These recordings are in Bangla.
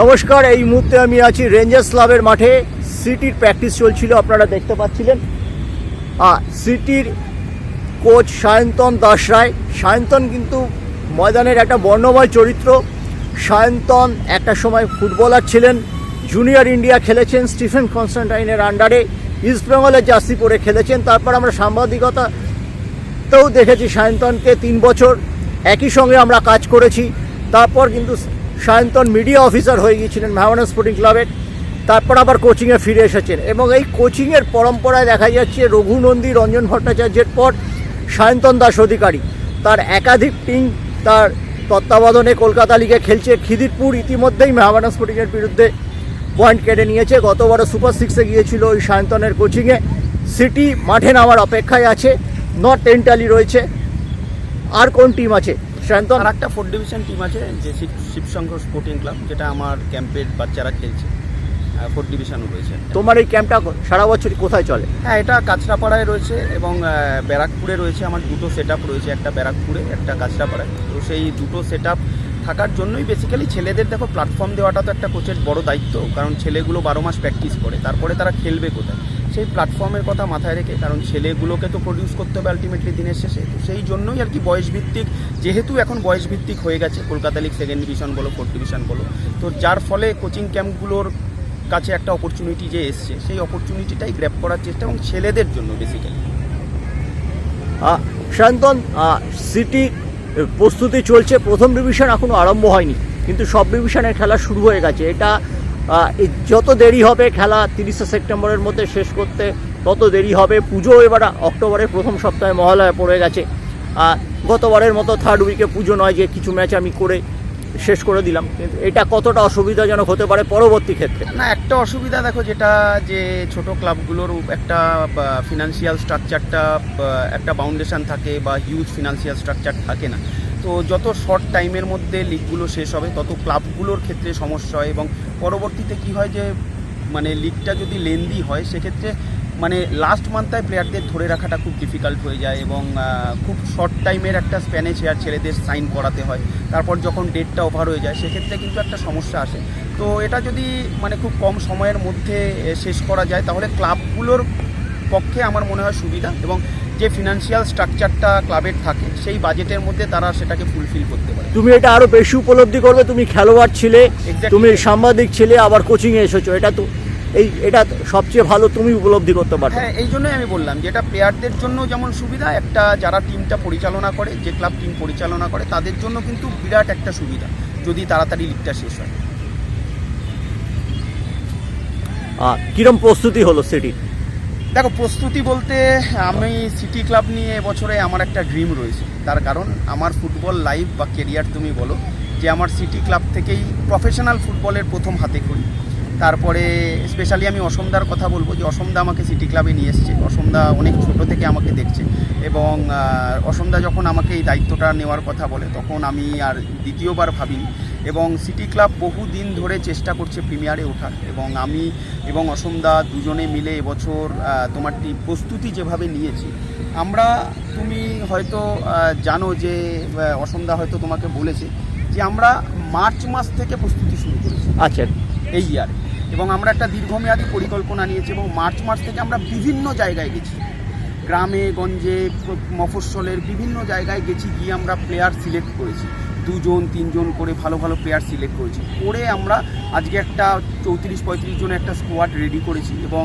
নমস্কার, এই মুহূর্তে আমি আছি রেঞ্জার্স ক্লাবের মাঠে। সিটির প্র্যাকটিস চলছিল, আপনারা দেখতে পাচ্ছিলেন। সিটির কোচ সায়ন্তন দাস রায়। সায়ন্তন কিন্তু ময়দানের একটা বর্ণময় চরিত্র। সায়ন্তন একটা সময় ফুটবলার ছিলেন। জুনিয়র ইন্ডিয়া খেলেছেন স্টিফেন কনস্টান্টাইনের আন্ডারে ইস্ট বেঙ্গলের জার্সি পরে খেলেছেন। তারপর আমরা সাংবাদিকতা তেও দেখেছি সায়ন্তনকে তিন বছর। একই সঙ্গে আমরা কাজ করেছি। তারপর কিন্তু সায়ন্তন মিডিয়া অফিসার হয়ে গিয়েছিলেন মেহমানা স্পোর্টিং ক্লাবের। তারপর আবার কোচিংয়ে ফিরে এসেছেন এবং এই কোচিংয়ের পরম্পরায় দেখা যাচ্ছে রঘু নন্দী রঞ্জন ভট্টাচার্যের পর সায়ন্তন দাস অধিকারী। তার একাধিক টিম তার তত্ত্বাবধানে কলকাতা লিগে খেলছে। খিদিরপুর ইতিমধ্যেই মেহমানা স্পোর্টিংয়ের বিরুদ্ধে পয়েন্ট কেটে নিয়েছে। গতবার সুপার সিক্সে গিয়েছিল ওই সায়ন্তনের কোচিংয়ে। সিটি মাঠে নামার অপেক্ষায় আছে। নর্থ টেন্টালি রয়েছে। আর কোন টিম আছে? সায়ন্তন আর একটা ফোর্থ ডিভিশন টিম আছে যে শিবশঙ্কর স্পোর্টিং ক্লাব যেটা আমার ক্যাম্পের বাচ্চারা খেলছে। ফোর্থ ডিভিশনও রয়েছে। তোমার এই ক্যাম্পটা সারা বছরই কোথায় চলে? হ্যাঁ এটা কাঁচরাপাড়ায় রয়েছে এবং ব্যারাকপুরে রয়েছে। আমার দুটো সেট রয়েছে একটা ব্যারাকপুরে একটা কাঁচরাপাড়ায়। তো সেই দুটো সেট থাকার জন্যই বেসিক্যালি ছেলেদের দেখো প্ল্যাটফর্ম দেওয়াটা তো একটা কোচের বড় দায়িত্ব, কারণ ছেলেগুলো বারো মাস প্র্যাকটিস করে, তারপরে তারা খেলবে কোথায়? সেই প্ল্যাটফর্মের কথা মাথায় রেখে, কারণ ছেলেগুলোকে তো প্রডিউস করতে হবে আলটিমেটলি দিনের শেষে, তো সেই জন্যই আর কি বয়স ভিত্তিক যেহেতু এখন বয়স ভিত্তিক হয়ে গেছে, কলকাতা লিগ সেকেন্ড ডিভিশন বলো ফোর্থ ডিভিশন বলো, তো যার ফলে কোচিং ক্যাম্পগুলোর কাছে একটা অপরচুনিটি যে এসছে, সেই অপরচুনিটিটাই গ্র্যাপ করার চেষ্টা এবং ছেলেদের জন্য বেসিক্যালি সায়ন্তন সিটি প্রস্তুতি চলছে। প্রথম ডিভিশন এখনও আরম্ভ হয়নি, কিন্তু সব ডিভিশনের খেলা শুরু হয়ে গেছে। এটা যত দেরি হবে খেলা তিরিশে সেপ্টেম্বরের মধ্যে শেষ করতে, তত দেরি হবে। পুজো এবার অক্টোবরের প্রথম সপ্তাহে মহালয়া পড়ে গেছে। গতবারের মতো থার্ড উইকে পুজো নয় যে, কিছু ম্যাচ আমি করে শেষ করে দিলাম। কিন্তু এটা কতটা অসুবিধাজনক হতে পারে পরবর্তী ক্ষেত্রে? না, একটা অসুবিধা দেখো যেটা, যে ছোট ক্লাবগুলোর একটা ফিনান্সিয়াল স্ট্রাকচারটা একটা বাউন্ডেশন থাকে, বা হিউজ ফিনান্সিয়াল স্ট্রাকচার থাকে না। তো যত শর্ট টাইমের মধ্যে লিগগুলো শেষ হবে, তত ক্লাবগুলোর ক্ষেত্রে সমস্যা হয় এবং পরবর্তীতে কি হয় যে মানে লিগটা যদি লেন্দি হয়, সেক্ষেত্রে মানে লাস্ট মান্থায় প্লেয়ারদের ধরে রাখাটা খুব ডিফিকাল্ট হয়ে যায় এবং খুব শর্ট টাইমের একটা স্প্যানে চেয়ার ছেলেদের সাইন করাতে হয়। তারপর যখন ডেটটা ওভার হয়ে যায় সেক্ষেত্রে কিন্তু একটা সমস্যা আসে। তো এটা যদি মানে খুব কম সময়ের মধ্যে শেষ করা যায় তাহলে ক্লাবগুলোর পক্ষে আমার মনে হয় সুবিধা এবং যে ফিনান্সিয়াল স্ট্রাকচারটা ক্লাবের থাকে সেই বাজেটের মধ্যে তারা সেটাকে ফুলফিল করতে পারে। তুমি এটা আরও বেশি উপলব্ধি করবে তুমি খেলোয়াড় ছিলে. তুমি সাংবাদিক ছিলে আবার কোচিংয়ে এসেছ এটা তো এই এটা সবচেয়ে ভালো তুমি উপলব্ধি করতে পারো। হ্যাঁ এই জন্যই আমি বললাম যে এটা প্লেয়ারদের জন্য যেমন সুবিধা একটা যারা টিমটা পরিচালনা করে যে ক্লাব টিম পরিচালনা করে তাদের জন্য কিন্তু বিরাট একটা সুবিধা যদি তাড়াতাড়ি লিগটা শেষ হয়। আহ, কিরম প্রস্তুতি হলো সিটি? দেখো প্রস্তুতি বলতে আমি সিটি ক্লাব নিয়ে এবছরে আমার একটা ড্রিম রয়েছে। তার কারণ আমার ফুটবল লাইফ বা কেরিয়ার তুমি বলো যে আমার সিটি ক্লাব থেকেই প্রফেশনাল ফুটবলের প্রথম হাতে করি। তারপরে স্পেশালি আমি অসমদার কথা বলব যে অসমদা আমাকে সিটি ক্লাবে নিয়ে এসছে। অসমদা অনেক ছোট থেকে আমাকে দেখছে এবং অসমদা যখন আমাকে এই দায়িত্বটা নেওয়ার কথা বলে তখন আমি আর দ্বিতীয়বার ভাবিনি এবং সিটি ক্লাব বহু দিন ধরে চেষ্টা করছে প্রিমিয়ারে ওঠার এবং আমি এবং অসমদা দুজনে মিলে এবছর আহ, তোমার টি- প্রস্তুতি যেভাবে নিয়েছি আমরা তুমি হয়তো জানো যে অসমদা হয়তো তোমাকে বলেছে যে আমরা মার্চ মাস থেকে প্রস্তুতি শুরু করেছি। আচ্ছা। এই ইয়ারে এবং আমরা একটা দীর্ঘমেয়াদী পরিকল্পনা নিয়েছি এবং মার্চ মাস থেকে আমরা বিভিন্ন জায়গায় গেছি। গ্রামে, গঞ্জে, মফস্বলের বিভিন্ন জায়গায় গেছি গিয়ে আমরা প্লেয়ার সিলেক্ট করেছি। দুজন, তিনজন করে ভালো ভালো প্লেয়ার সিলেক্ট করেছি। করে আমরা আজকে একটা চৌত্রিশ, পঁয়ত্রিশ জনের একটা স্কোয়াড রেডি করেছি এবং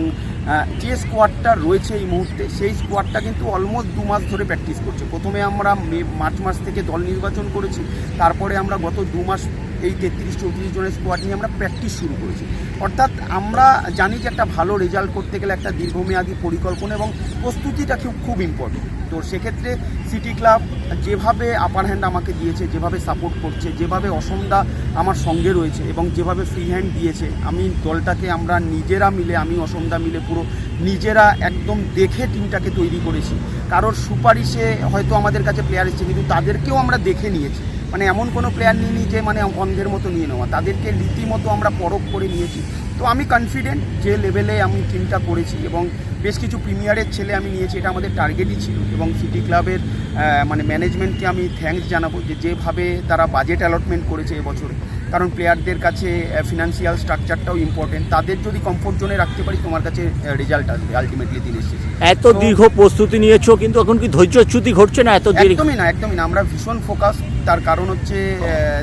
যে স্কোয়াডটা রয়েছে এই মুহূর্তে, সেই স্কোয়াডটা কিন্তু অলমোস্ট দু মাস ধরে প্র্যাকটিস করছে। প্রথমে আমরা মার্চ মাস থেকে দল নির্বাচন করেছি। তারপরে আমরা গত দু মাস এই তেত্রিশ, চৌত্রিশ জনের স্কোয়াড নিয়ে আমরা প্র্যাকটিস শুরু করেছি। অর্থাৎ আমরা জানি যে একটা ভালো রেজাল্ট করতে গেলে একটা দীর্ঘমেয়াদী পরিকল্পনা এবং প্রস্তুতিটা খুব খুব ইম্পর্টেন্ট তো সেক্ষেত্রে সিটি ক্লাব যেভাবে আপার হ্যান্ড আমাকে দিয়েছে, যেভাবে সাপোর্ট করছে, যেভাবে অসমদা আমার সঙ্গে রয়েছে এবং যেভাবে ফ্রি হ্যান্ড দিয়েছে, আমি দলটাকে আমরা নিজেরা মিলে, আমি অসমদা মিলে পুরো নিজেরা একদম দেখে টিমটাকে তৈরি করেছি। কারোর সুপারিশে হয়তো আমাদের কাছে প্লেয়ার এসেছে, কিন্তু তাদেরকেও আমরা দেখে নিয়েছি। মানে এমন কোনো প্লেয়ার নিয়ে নিই যে মানে অন্ধের মতো নিয়ে নেওয়া। তাদেরকে রীতিমতো আমরা পরখ করে নিয়েছি। তো আমি কনফিডেন্ট যে লেভেলে আমি টিমটা করেছি এবং বেশ কিছু প্রিমিয়ারের ছেলে আমি নিয়েছি এটা আমাদের টার্গেটই ছিল এবং সিটি ক্লাবের মানে ম্যানেজমেন্টকে আমি থ্যাঙ্কস জানাব যে যেভাবে তারা বাজেট অ্যালটমেন্ট করেছে এবছরে। কারণ প্লেয়ারদের কাছে ফিনান্সিয়াল স্ট্রাকচারটাও ইম্পর্টেন্ট তাদের যদি কমফোর্ট জোনে রাখতে পারি তোমার কাছে রেজাল্ট আসবে আলটিমেটলি দিনের শেষে। এত দীর্ঘ প্রস্তুতি নিয়েছো কিন্তু এখন কি ধৈর্যচ্যুতি ঘটছে না এত একদমই না একদমই না। আমরা ভীষণ ফোকাস তার কারণ হচ্ছে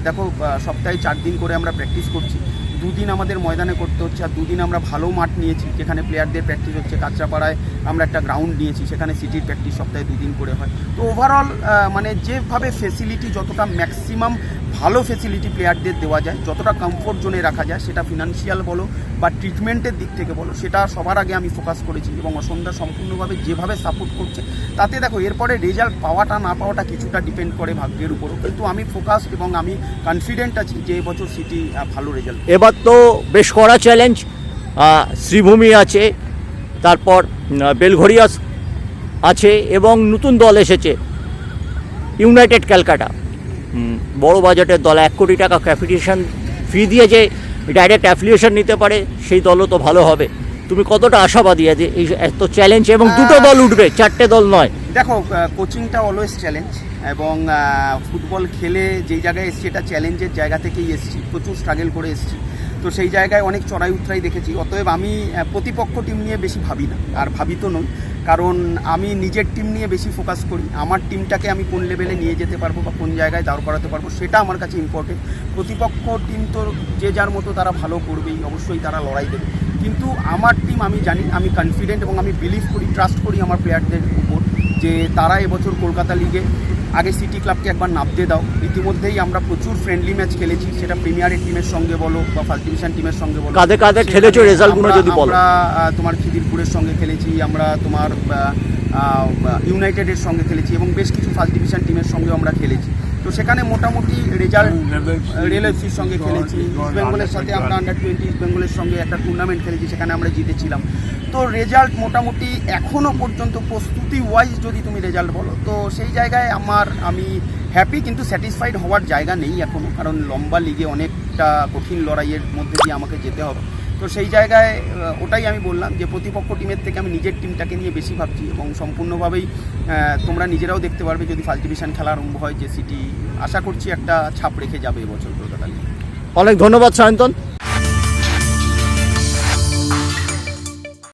দেখো সপ্তাহে চার দিন করে আমরা প্র্যাকটিস করছি। দুদিন আমাদের ময়দানে করতে হচ্ছে আর দুদিন আমরা ভালো মাঠ নিয়েছি। যেখানে প্লেয়ারদের প্র্যাকটিস হচ্ছে, কাঁচরাপাড়ায় আমরা একটা গ্রাউন্ড নিয়েছি, সেখানে সিটির প্র্যাকটিস সপ্তাহে দুদিন করে হয়। তো ওভারঅল মানে যেভাবে ফেসিলিটি যতটা ম্যাক্সিমাম ভালো ফেসিলিটি প্লেয়ারদের দেওয়া যায়, যতটা কমফোর্ট জোনে রাখা যায়, সেটা ফিনান্সিয়াল বলো বা ট্রিটমেন্টের দিক থেকে বলো, সেটা সবার আগে আমি ফোকাস করেছি এবং অসন্ধ্যা সম্পূর্ণভাবে যেভাবে সাপোর্ট করছে, তাতে দেখো এরপরে রেজাল্ট পাওয়াটা না পাওয়াটা কিছুটা ডিপেন্ড করে ভাগ্যের উপরও। কিন্তু আমি ফোকাস এবং আমি কনফিডেন্ট আছি যে এবছর সিটি ভালো রেজাল্ট এবার তো বেশ কড়া চ্যালেঞ্জ শ্রীভূমি আছে, তারপর বেলঘরিয়াস আছে এবং নতুন দল এসেছে ইউনাইটেড ক্যালকাটা বড় বাজেটের দল এক কোটি টাকা ক্যাপিটেশন ফি দিয়ে যে ডাইরেক্ট অ্যাফিলিয়েশন নিতে পারে সেই দলও তো ভালো হবে। তুমি কতটা আশাবাদী আছে এই এত চ্যালেঞ্জ এবং দুটো দল উঠবে চারটে দল নয়? দেখো কোচিংটা অলওয়েজ চ্যালেঞ্জ এবং ফুটবল খেলে যেই জায়গায় এসেছি এটা চ্যালেঞ্জের জায়গা থেকেই এসেছি। প্রচুর স্ট্রাগল করে এসেছি। তো সেই জায়গায় অনেক চড়াই উতরাই দেখেছি। অতএব আমি প্রতিপক্ষ টিম নিয়ে বেশি ভাবি না, আর ভাবি তো নই। কারণ আমি নিজের টিম নিয়ে বেশি ফোকাস করি। আমার টিমটাকে আমি কোন লেভেলে নিয়ে যেতে পারব বা কোন জায়গায় দাঁড় করাতে পারব, সেটা আমার কাছে ইম্পর্টেন্ট প্রতিপক্ষ টিম তো যে যার মতো তারা ভালো করবেই, অবশ্যই তারা লড়াই দেবে। কিন্তু আমার টিম আমি জানি, আমি কনফিডেন্ট এবং আমি বিলিভ করি ট্রাস্ট করি আমার প্লেয়ারদের উপর যে তারা এবছর কলকাতা লিগে আগে সিটি ক্লাবকে একবার নামতে দাও। ইতিমধ্যেই আমরা প্রচুর ফ্রেন্ডলি ম্যাচ খেলেছি সেটা প্রিমিয়ারের টিমের সঙ্গে বলো বা ফার্স্ট ডিভিশন টিমের সঙ্গে বলো। কাঁধে সেখানে খেলেছো, রেজাল্টগুলো যদি বলো। আমরা তোমার খিদিরপুরের সঙ্গে খেলেছি আমরা তোমার ইউনাইটেডের সঙ্গে খেলেছি এবং বেশ কিছু ফার্স্ট ডিভিশন টিমের সঙ্গেও আমরা খেলেছি। তো সেখানে মোটামুটি রেজাল্ট রেল এফসির সঙ্গে খেলেছি। ইস্ট বেঙ্গলের সাথে আমরা আন্ডার টোয়েন্টি ইস্ট বেঙ্গলের সঙ্গে একটা টুর্নামেন্ট খেলেছি সেখানে আমরা জিতেছিলাম। তো রেজাল্ট মোটামুটি এখনও পর্যন্ত প্রস্তুতি ওয়াইজ যদি তুমি রেজাল্ট বলো, তো সেই জায়গায় আমার, আমি হ্যাপি কিন্তু স্যাটিসফাইড হওয়ার জায়গা নেই এখনও কারণ লম্বা লিগে অনেকটা কঠিন লড়াইয়ের মধ্যে দিয়ে আমাকে যেতে হবে। তো সেই জায়গায় ওটাই আমি বললাম যে প্রতিপক্ষ টিমের থেকে আমি নিজের টিমটাকে নিয়ে বেশি ভাবছি এবং সম্পূর্ণভাবেই তোমরা নিজেরাও দেখতে পারবে যদি ফার্স্ট ডিভিশন খেলা আরম্ভ হয় যে সিটি আশা করছি একটা ছাপ রেখে যাবে এবছর কলকাতা অনেক ধন্যবাদ সায়ন্তন।